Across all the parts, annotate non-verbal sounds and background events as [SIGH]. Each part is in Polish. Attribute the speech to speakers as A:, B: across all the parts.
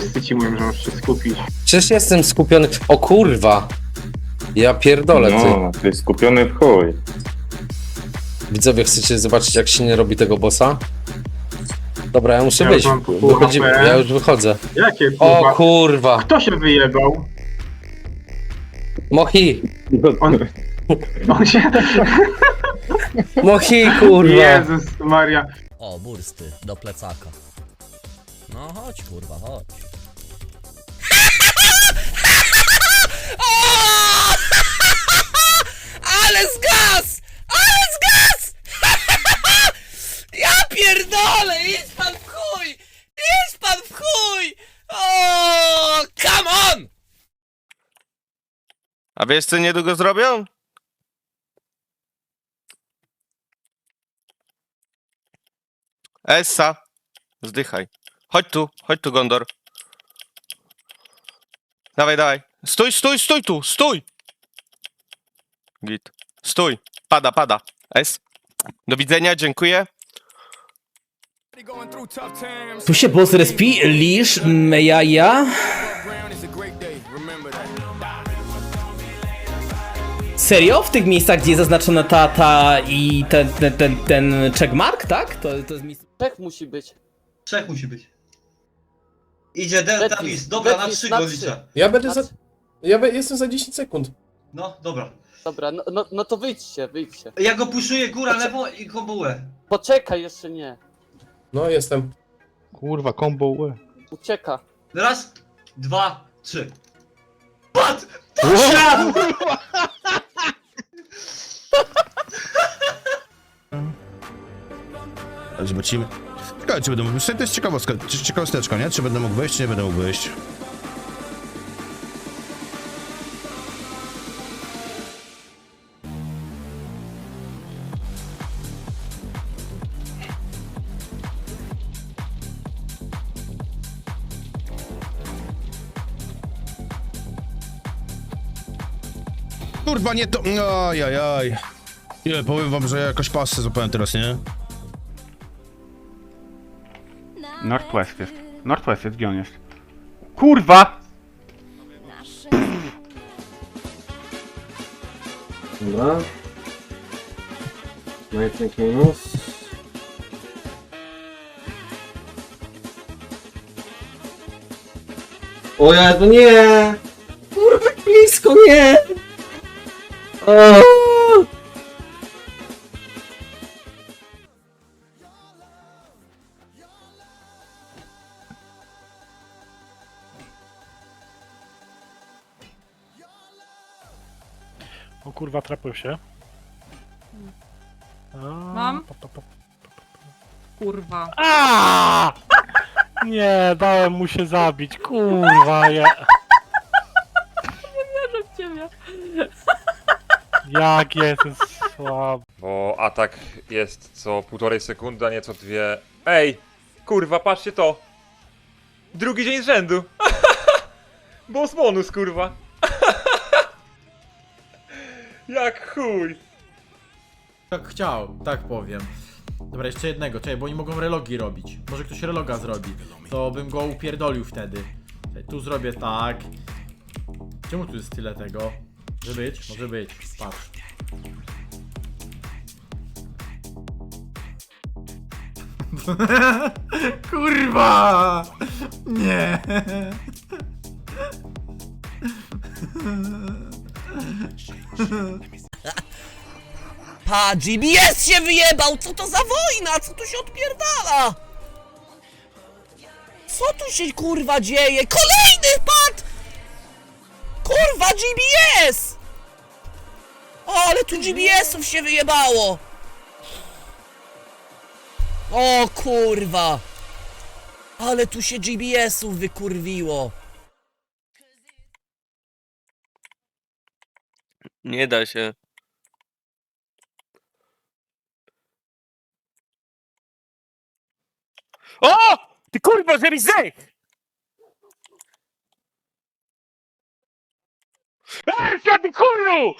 A: Wszyscy ci mówią, że masz się skupić.
B: Przecież jestem skupiony. O kurwa! Ja pierdolę, ty.
C: No, ty jest skupiony w chuj.
B: Widzowie, chcecie zobaczyć, jak się nie robi tego bossa? Dobra, ja muszę
A: Ja
B: wyjść.
A: mam pół HP.
B: ja już wychodzę.
A: Jakie
B: O
A: kurwa?
B: kurwa!
A: Kto się wyjebał?
B: Mochi!
A: On, on się...
B: Mochi, kurwa!
A: Jezus Maria.
D: O, bursty, do plecaka. No chodź, kurwa, chodź. [LAUGHS] Ale zgas! Ale zgas! [LAUGHS] Ja pierdolę! Idź pan w chuj! Idź pan w chuj! Come on!
E: A wiesz co niedługo zrobią? Essa, zdychaj. Chodź tu, chodź tu Gondor. Dawaj, dawaj. Stój, stój, stój tu, stój! Git. Stój. Pada, pada. S. Do widzenia, dziękuję.
F: Tu się boss respi, lisz, ja, ja. Serio? W tych miejscach, gdzie jest zaznaczona ta, ta i ten, ten, ten, ten checkmark, tak? To, to jest miejsce...
G: Trzech musi być.
H: Trzech musi być. Idzie Delta
G: Betis,
H: Beast. Dobra, na
G: Betis
H: trzy
G: na
H: go
G: trzy.
H: liczę.
B: Ja będę
G: za-
B: Ja jestem za 10 sekund.
H: No, dobra.
G: Dobra, no, no, no to wyjdźcie, wyjdźcie.
H: Ja go puszuję góra, lewo i kobułę.
G: Poczekaj, jeszcze nie.
B: No, jestem.
I: Kurwa, combo.
G: Ucieka.
H: Raz, dwa, trzy. Pat! Siadł! [LAUGHS]
I: Zobaczymy. Ciekawe, czy będę mógł... To jest ciekawostka, czy- ciekawosteczka, nie? Czy będę mógł wejść, czy nie będę mógł wejść. Kurwa, nie to... Ajajaj. Nie, powiem wam, że ja jakoś pasę złapałem teraz, nie?
J: Northwest jest. Northwest jest, gdzie on jest? Kurwa!
B: Dobra. Lightning minus. O ja, no nie! Kurwa, blisko, nie! O!
I: Kurwa, trapił się.
K: Mam? Kurwa.
I: A! Nie, dałem mu się zabić, kurwa, ja...
K: Wierzę w ciebie.
I: Jak jestem słaby.
C: Bo atak jest co półtorej sekundy, a nie co dwie. Ej! Kurwa, patrzcie to! Drugi dzień z rzędu! [LAUGHS] Boss bonus, kurwa! [LAUGHS] Jak chuj!
F: Tak chciał, tak powiem. Dobra, jeszcze jednego, czekaj, bo oni mogą relogi robić. Może ktoś reloga zrobi. To bym go upierdolił wtedy. Czekaj, tu zrobię tak. Czemu tu jest tyle tego? Może być, może być. Patrz. [LAUGHS] Kurwa! Nie!
D: Pa, GBS się wyjebał! Co to za wojna? Co tu się odpierdala? Co tu się kurwa dzieje? Kolejny! Kurwa, GBS! O, ale tu GBS-ów się wyjebało! O kurwa! Ale tu się GBS-ów wykurwiło!
E: Nie da się. O! Ty kurwa, że mi! Ej, ty kurwa!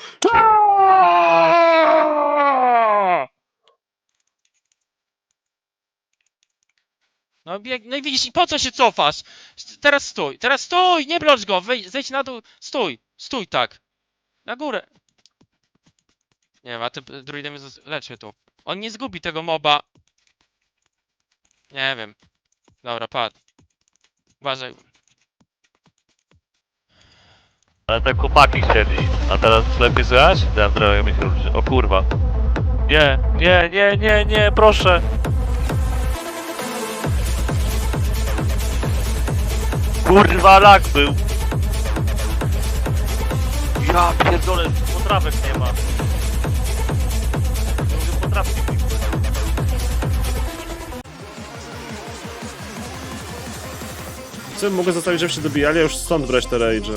D: No bieg, no i widzisz, i po co się cofasz? Teraz stój, teraz stój, nie blocz go, wyjdź, zejdź na dół, stój, stój tak. Na górę. Nie wiem, a ty druidem jest, leczmy tu. On nie zgubi tego moba. Nie wiem. Dobra, padł. Uważaj.
K: Ale tak chłopaki chcieli. A teraz lepiej słychać? Dam drogę mi się O kurwa. Nie, nie, nie, nie, nie, proszę. Kurwa, lak był. Ja pierdolę, potrawek nie ma. Mogę potrawki.
J: Co mogę zostawić, żeby się dobijali, a już stąd brać te rage.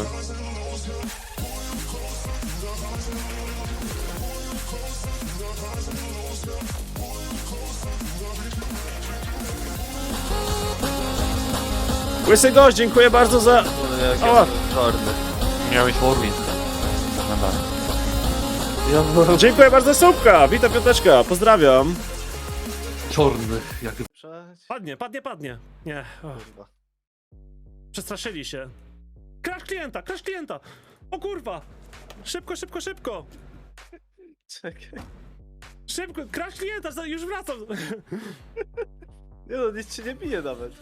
J: Łysy gość, dziękuję bardzo za... Ała.
K: Miałeś formie.
J: Dziękuję bardzo za słupka! Witam piąteczka, pozdrawiam.
K: Czorny, jak
J: Padnie, padnie, padnie. Nie. o. Przestraszyli się. Crash klienta, crash klienta! O kurwa! Szybko, szybko, szybko! Czekaj. Szybko, crash klienta, za- już wracam! Nie no, nic się nie bije nawet.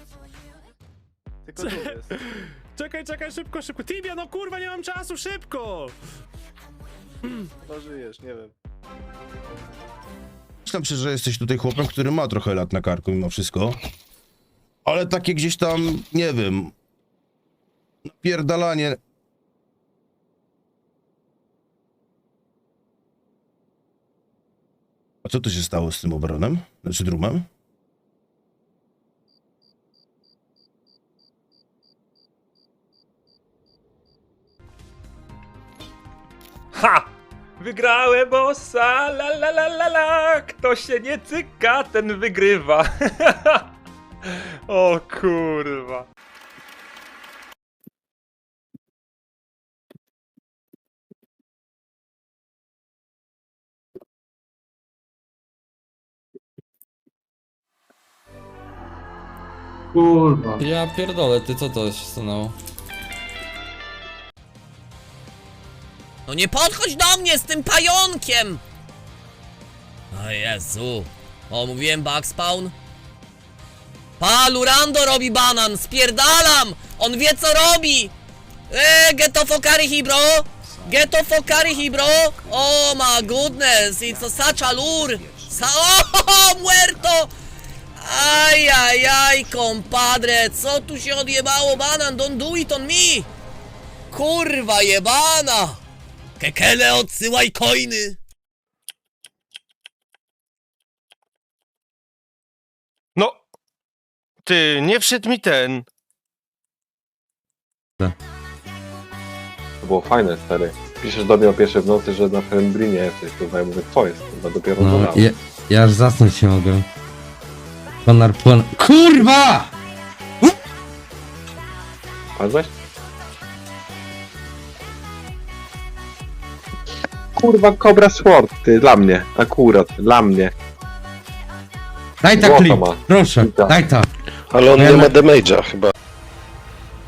J: Tylko tu jest. [LAUGHS] Czekaj, czekaj, szybko, szybko. Tibia, no kurwa, nie mam czasu, szybko!
I: Myślałem się, że jesteś tutaj chłopem, który ma trochę lat na karku mimo wszystko. Ale takie gdzieś tam, nie wiem... Pierdalanie... A co to się stało z tym obronem? Znaczy drumem?
C: Ha! Wygrałem bossa, la la la la la! Kto się nie cyka, ten wygrywa. [LAUGHS] o kurwa.
A: Kurwa.
B: Ja pierdolę, ty co to się stanęło?
D: No nie podchodź do mnie z tym pająkiem! O Jezu. O, mówiłem backspawn? Pa, Lurando robi banan, spierdalam! On wie co robi! Eee, get off Okarihi, bro! Get off Okarihi, bro! Oh my goodness, it's a such a! Sa [LAUGHS] oh, muerto! Ajajaj, compadre, co tu się odjebało, banan? Don't do it on me! Kurwa jebana! Kekele, odsyłaj coiny!
E: No! Ty, nie wszedł mi ten.
K: To było fajne, stary. Piszesz do mnie o pierwszej w nocy, że na Friendbrinie jesteś, kurwa, ja mówię, co jest, kurwa, dopiero
B: No,
K: no,
B: ja, ja aż zasnąć nie mogę. Ponar płon... KURWA!
K: Padłeś? Kurwa, Cobra Sword, ty, dla mnie, akurat, dla mnie.
B: Daj ta
K: Złota
B: klip,
K: ma.
B: proszę,
K: Klita.
B: daj ta.
K: Ale on
B: nie ma
K: damage'a chyba.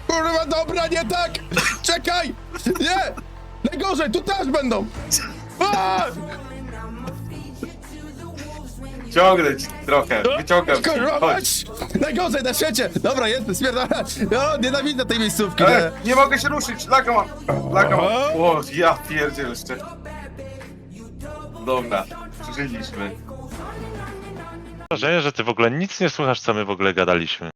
I: Kurwa, dobra, nie tak! Czekaj! Nie! Najgorzej, tu też będą! A!
A: Ciągnąć trochę, wyciągam.
I: Kurwa, mać! Najgorzej na świecie! Dobra, jestem, spierdala! No, nienawidzę tej miejscówki, nie?
A: nie mogę się ruszyć, laga mam. Laga mam. O, ja pierdziel jeszcze. Dobra, przeżyliśmy.
K: Wrażenie, że ty w ogóle nic nie słuchasz, co my w ogóle gadaliśmy.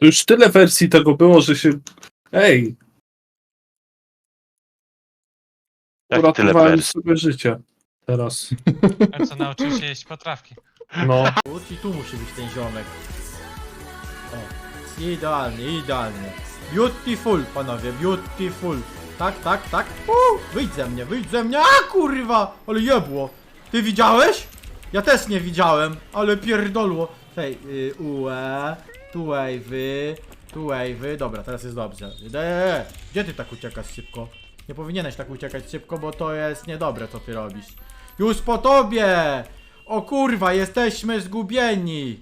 J: Już tyle wersji tego było, że się... Ej,
K: Jak tyle wersji?
J: sobie życie. Teraz.
D: Co nauczył się jeść potrawki?
J: No.
F: I tu musi być ten ziomek. O, idealnie, idealnie. Beautiful, panowie, beautiful. Tak, tak, tak. Wyjdź ze mnie, wyjdź ze mnie. A kurwa! Ale jebło. Ty widziałeś? Ja też nie widziałem, ale pierdolło. Hej, y, ue, tu wave'y, tu wave'y. Dobra, teraz jest dobrze. De, gdzie ty tak uciekasz szybko? Nie powinieneś tak uciekać szybko, bo to jest niedobre, co ty robisz. Już po tobie! O kurwa, jesteśmy zgubieni!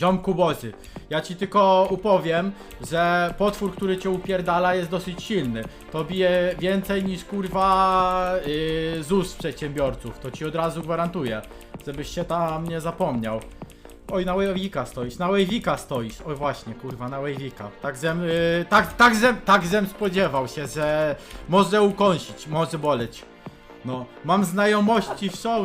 F: Ziomku bozy, ja ci tylko upowiem, że potwór, który cię upierdala jest dosyć silny. To bije więcej niż kurwa yy, ZUS przedsiębiorców, to ci od razu gwarantuję, żebyś się tam nie zapomniał. Oj, na Wavika stoisz, na Wavika stoisz. Oj właśnie, kurwa, na Wavika. Tak zem, yy, tak, tak zem, tak zem spodziewał się, że może ukąsić, może boleć. No, mam znajomości w show.